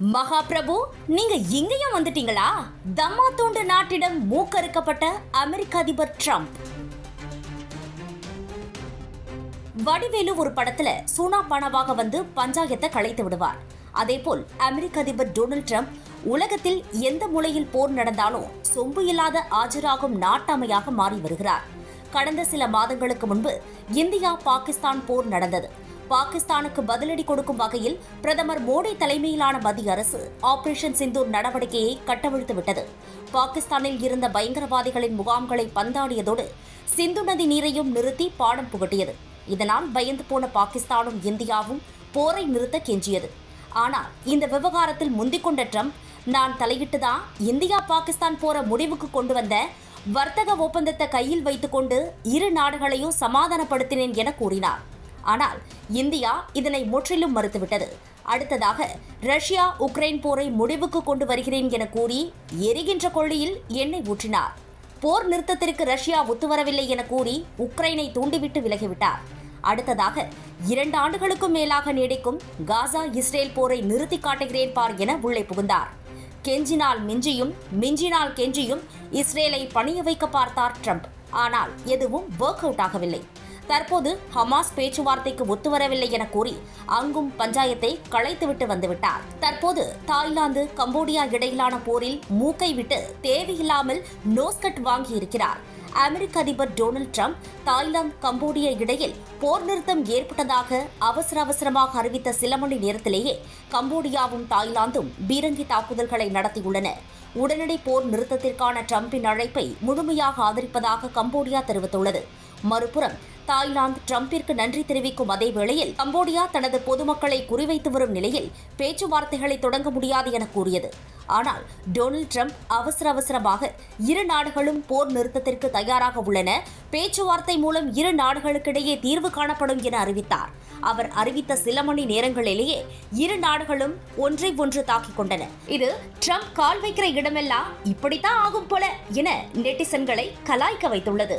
மகாபிரபு நீங்க இங்கேயும் வந்துட்டீங்களா? தம்மா தூண்டு நாட்டிடம் மூக்கறுக்கப்பட்ட அமெரிக்க அதிபர் ட்ரம்ப். வடிவேலு ஒரு படத்துல சூனா பணவாக வந்து பஞ்சாயத்தை கலைத்து விடுவார். அதேபோல் அமெரிக்க அதிபர் டொனால்ட் ட்ரம்ப் உலகத்தில் எந்த மூலையில் போர் நடந்தாலும் சொம்பு இல்லாத ஆஜராகும் நாட்டாமையாக மாறி வருகிறார். கடந்த சில மாதங்களுக்கு முன்பு இந்தியா பாகிஸ்தான் போர் நடந்தது. பாகிஸ்தானுக்கு பதிலடி கொடுக்கும் வகையில் பிரதமர் மோடி தலைமையிலான மத்திய அரசு ஆபரேஷன் சிந்தூர் நடவடிக்கையை கட்டவிழ்த்துவிட்டது. பாகிஸ்தானில் இருந்த பயங்கரவாதிகளின் முகாம்களை பந்தாடியதோடு சிந்து நதி நீரையும் நிறுத்தி பாடம் புகட்டியது. இதனால் பயந்து போன பாகிஸ்தானும் இந்தியாவும் போரை நிறுத்த கெஞ்சியது. ஆனால் இந்த விவகாரத்தில் முந்திக்கொண்ட ட்ரம்ப் நான் தலையிட்டுதான் இந்தியா பாகிஸ்தான் போற முடிவுக்கு கொண்டு வந்த வர்த்தக ஒப்பந்தத்தை கையில் வைத்துக்கொண்டு இரு நாடுகளையும் சமாதானப்படுத்தினேன் என கூறினார். ஆனால் இந்தியா இதனை முற்றிலும் மறுத்துவிட்டது. அடுத்ததாக ரஷ்யா உக்ரைன் போரை முடிவுக்கு கொண்டு வருகிறேன் என கூறி எரிகின்ற கொள்ளியில் எண்ணெய் ஊற்றினார். போர் நிறுத்தத்திற்கு ரஷ்யா ஒத்துவரவில்லை என கூறி உக்ரைனை தூண்டிவிட்டு விலகிவிட்டார். அடுத்ததாக இரண்டு ஆண்டுகளுக்கும் மேலாக நீடிக்கும் காசா இஸ்ரேல் போரை நிறுத்தி காட்டுகிறேன் பார் என உள்ளே புகுந்தார். கெஞ்சினால் மிஞ்சியும் மிஞ்சினால் கெஞ்சியும் இஸ்ரேலை பணிய வைக்க பார்த்தார் ட்ரம்ப். ஆனால் எதுவும் ஒர்க் அவுட் ஆகவில்லை. தற்போது ஹமாஸ் பேச்சுவார்த்தைக்கு ஒத்துவரவில்லை என கூறி அங்கும் பஞ்சாயத்தை களைத்துவிட்டு வந்துவிட்டார். தற்போது தாய்லாந்து கம்போடியா இடையிலான போரில் மூக்கை விட்டு தேவையில்லாமல் நோஸ்கட் வாங்கியிருக்கிறார். அமெரிக்க அதிபர் டொனால்ட் ட்ரம்ப் தாய்லாந்து கம்போடியா இடையில் போர் நிறுத்தம் ஏற்பட்டதாக அவசர அவசரமாக அறிவித்த சில மணி நேரத்திலேயே கம்போடியாவும் தாய்லாந்தும் பீரங்கி தாக்குதல்களை நடத்தியுள்ளன. உடனடி போர் நிறுத்தத்திற்கான ட்ரம்பின் அழைப்பை முழுமையாக ஆதரிப்பதாக கம்போடியா தெரிவித்துள்ளது. மறுபுறம் தாய்லாந்து ட்ரம்பிற்கு நன்றி தெரிவிக்கும் அதே வேளையில் கம்போடியா தனது பொதுமக்களை குறிவைத்து வரும் நிலையில் பேச்சுவார்த்தைகளை தொடங்க முடியாது என கூறியது. ஆனால் டொனால்ட் ட்ரம்ப் அவசர அவசரமாக இரு நாடுகளும் போர் நிறுத்தத்திற்கு தயாராக உள்ளன. பேச்சுவார்த்தை மூலம் இரு நாடுகளுக்கிடையே தீர்வு காணப்படும் என அறிவித்தார். அவர் அறிவித்த சில மணி நேரங்களிலேயே இரு நாடுகளும் ஒன்றை ஒன்று தாக்கிக் கொண்டன. இது ட்ரம்ப் கால் வைக்கிற இடமெல்லாம் இப்படித்தான் ஆகும் போல என நெட்டிசன்களை கலாய்க்க வைத்துள்ளது.